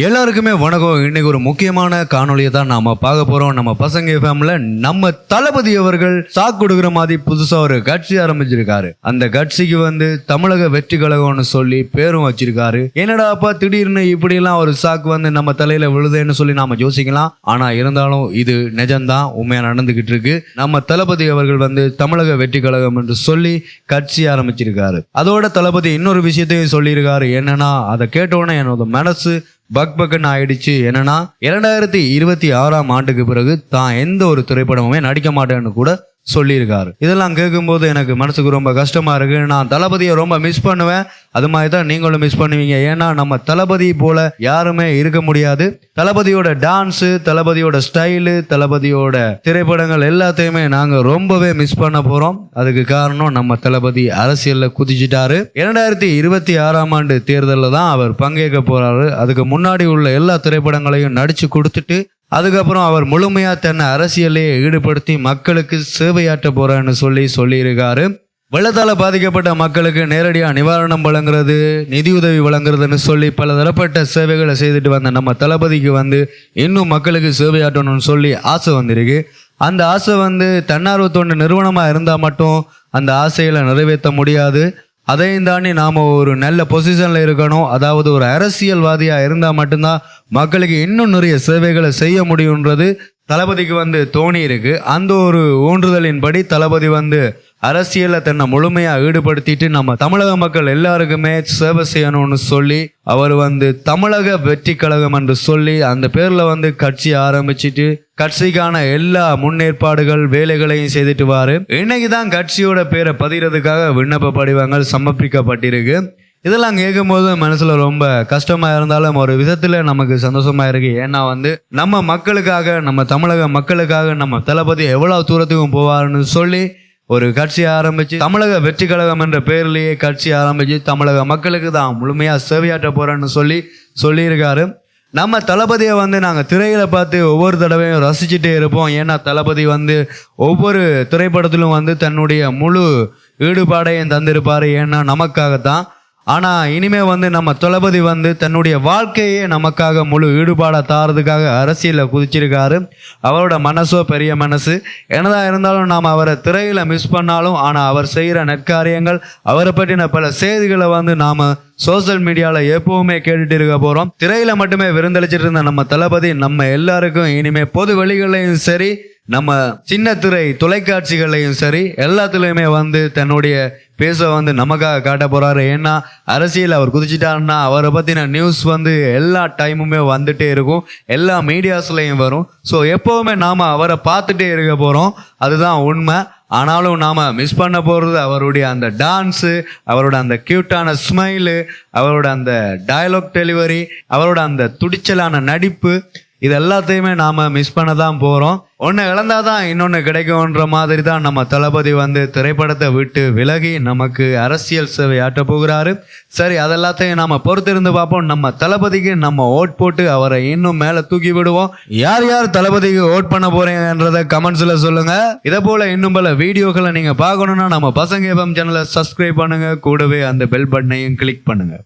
எல்லாருக்குமே வணக்கம். இன்னைக்கு ஒரு முக்கியமான காணொளியை தான் நாம பார்க்க போறோம். நம்ம பசங்க ஃபேம்ல நம்ம தளபதி அவர்கள் சாக்கு கொடுக்குற மாதிரி புதுசா ஒரு கட்சி ஆரம்பிச்சிருக்காரு. அந்த கட்சிக்கு வந்து தமிழக வெற்றி கழகம்னு சொல்லி பேரும் வச்சிருக்காரு. என்னடா அப்பா திடீர்னு இப்படி எல்லாம் ஒரு சாக்கு வந்து நம்ம தலையில விழுதுன்னு சொல்லி நாம யோசிக்கலாம். ஆனா இருந்தாலும் இது நிஜம்தான். உண்மையா நடந்துகிட்டு இருக்கு. நம்ம தளபதி அவர்கள் வந்து தமிழக வெற்றி கழகம் என்று சொல்லி கட்சி ஆரம்பிச்சிருக்காரு. அதோட தளபதி இன்னொரு விஷயத்தையும் சொல்லியிருக்காரு. என்னன்னா அதை கேட்டோன்னே என்னோட மனசு பக் பக்கன் ஆயிடுச்சு. என்னன்னா இரண்டாயிரத்தி இருபத்தி ஆறாம் ஆண்டுக்கு பிறகு தான் எந்த ஒரு திரைப்படமுமே நடிக்க மாட்டேன்னு கூட சொல்லியிருக்காரு. இதெல்லாம் கேட்கும்போது எனக்கு மனசுக்கு ரொம்ப கஷ்டமா இருக்கு. நான் தளபதியை ரொம்ப மிஸ் பண்ணுவேன். அது மாதிரி தான் நீங்களும் மிஸ் பண்ணுவீங்க. ஏன்னா நம்ம தளபதி போல யாருமே இருக்க முடியாது. தளபதியோட டான்ஸு தளபதியோட ஸ்டைலு தளபதியோட திரைப்படங்கள் எல்லாத்தையுமே நாங்க ரொம்பவே மிஸ் பண்ண போறோம். அதுக்கு காரணம் நம்ம தளபதி அரசியல்ல குதிச்சிட்டாரு. இரண்டாயிரத்தி இருபத்தி ஆறாம் ஆண்டு தேர்தலில் தான் அவர் பங்கேற்க போறாரு. அதுக்கு முன்னாடி உள்ள எல்லா திரைப்படங்களையும் நடிச்சு கொடுத்துட்டு அதுக்கப்புறம் அவர் முழுமையாக தன்னை அரசியலையே ஈடுபடுத்தி மக்களுக்கு சேவையாற்ற போகிறான்னு சொல்லி சொல்லியிருக்காரு. வெள்ளத்தால் பாதிக்கப்பட்ட மக்களுக்கு நேரடியாக நிவாரணம் வழங்குறது நிதியுதவி வழங்குறதுன்னு சொல்லி பல தரப்பட்ட சேவைகளை செய்துட்டு வந்த நம்ம தளபதிக்கு வந்து இன்னும் மக்களுக்கு சேவையாற்றணும்னு சொல்லி ஆசை வந்திருக்கு. அந்த ஆசை வந்து தன்னார்வ தொண்டு நிறுவனமாக இருந்தால் மட்டும் அந்த ஆசைகளை நிறைவேற்ற முடியாது. அதையும் தாண்டி நாம் ஒரு நல்ல பொசிஷனில் இருக்கணும். அதாவது ஒரு அரசியல்வாதியாக இருந்தால் மட்டும்தான் மக்களுக்கு இன்னும் நிறைய சேவைகளை செய்ய முடியுன்றது தளபதிக்கு வந்து தோணி இருக்கு. அந்த ஒரு ஊன்றுதலின்படி தளபதி வந்து அரசியலை தன்னை முழுமையாக ஈடுபடுத்திட்டு நம்ம தமிழக மக்கள் எல்லாருக்குமே சேவை செய்யணும்னு சொல்லி அவர் வந்து தமிழக வெற்றி கழகம் என்று சொல்லி அந்த பேரில் வந்து கட்சி ஆரம்பிச்சிட்டு கட்சிக்கான எல்லா முன்னேற்பாடுகள் வேலைகளையும் செய்துட்டு வாரு. இன்னைக்கு தான் கட்சியோட பேரை பதிகிறதுக்காக விண்ணப்ப படிவங்கள் சமர்ப்பிக்கப்பட்டிருக்கு. இதெல்லாம் கேட்கும்போது மனசுல ரொம்ப கஷ்டமா இருந்தாலும் ஒரு விதத்துல நமக்கு சந்தோஷமா இருக்கு. ஏன்னா வந்து நம்ம மக்களுக்காக நம்ம தமிழக மக்களுக்காக நம்ம தளபதி எவ்வளவு தூரத்துக்கும் போவார்னு சொல்லி ஒரு கட்சி ஆரம்பிச்சு தமிழக வெற்றி கழகம் என்ற பெயர்லேயே கட்சி ஆரம்பிச்சு தமிழக மக்களுக்கு தான் முழுமையாக சேவையாற்ற போறேன்னு சொல்லி சொல்லியிருக்காரு. நம்ம தளபதியை வந்து நாங்கள் திரையில பார்த்து ஒவ்வொரு தடவையும் ரசிச்சுட்டே இருப்போம். ஏன்னா தளபதி வந்து ஒவ்வொரு திரைப்படத்திலும் வந்து தன்னுடைய முழு ஈடுபாடையும் தந்திருப்பாரு. ஏன்னா நமக்காகத்தான் ஆனால் இனிமே வந்து நம்ம தளபதி வந்து தன்னுடைய வாழ்க்கையே நமக்காக முழு ஈடுபாடாக தாரதுக்காக அரசியலில் குதிச்சிருக்காரு. அவரோட மனசோ பெரிய மனசு. என்னதான் இருந்தாலும் நாம் அவரை திரையில் மிஸ் பண்ணாலும் ஆனால் அவர் செய்கிற நெற்காரியங்கள் அவரை பற்றின பல செய்திகளை வந்து நாம் சோஷியல் மீடியாவில் எப்பவுமே கேட்டுட்டு இருக்க போகிறோம் திரையில் மட்டுமே விருந்தளிச்சிட்டு இருந்த நம்ம தளபதி நம்ம எல்லாருக்கும் இனிமே பொது வெளிகளையும் சரி நம்ம சின்ன திரை தொலைக்காட்சிகளையும் சரி எல்லாத்துலேயுமே வந்து தன்னுடைய பேச வந்து நமக்காக காட்ட போகிறாரு ஏன்னா அரசியல் அவர் குதிச்சிட்டாருன்னா அவரை பற்றின நியூஸ் வந்து எல்லா டைமுமே வந்துட்டே இருக்கும். எல்லா மீடியாஸ்லையும் வரும். ஸோ எப்போவுமே நாம் அவரை பார்த்துட்டே இருக்க போகிறோம் அதுதான் உண்மை. ஆனாலும் நாம் மிஸ் பண்ண போகிறது அவருடைய அந்த டான்ஸு அவரோட அந்த க்யூட்டான ஸ்மைலு அவரோட அந்த டயலாக் டெலிவரி அவரோட அந்த துடிச்சலான நடிப்பு இது எல்லாத்தையுமே நாம் மிஸ் பண்ண தான் போகிறோம் ஒன்று இழந்தாதான் இன்னொன்று கிடைக்கும்ன்ற மாதிரி தான் நம்ம தளபதி வந்து திரைப்படத்தை விட்டு விலகி நமக்கு அரசியல் சேவை ஆட்ட போகிறாரு. சரி அதெல்லாத்தையும் நம்ம பொறுத்திருந்து பார்ப்போம். நம்ம தளபதிக்கு நம்ம ஓட் போட்டு அவரை இன்னும் மேலே தூக்கி விடுவோம். யார் யார் தளபதிக்கு ஓட் பண்ண போறீங்கன்றத கமெண்ட்ஸில் சொல்லுங்கள் இதை போல் இன்னும் பல வீடியோக்களை நீங்கள் பார்க்கணுன்னா நம்ம பசங்க எஃப்எம் சேனலை சப்ஸ்கிரைப் பண்ணுங்கள் கூடவே அந்த பெல் பட்டனையும் கிளிக் பண்ணுங்கள்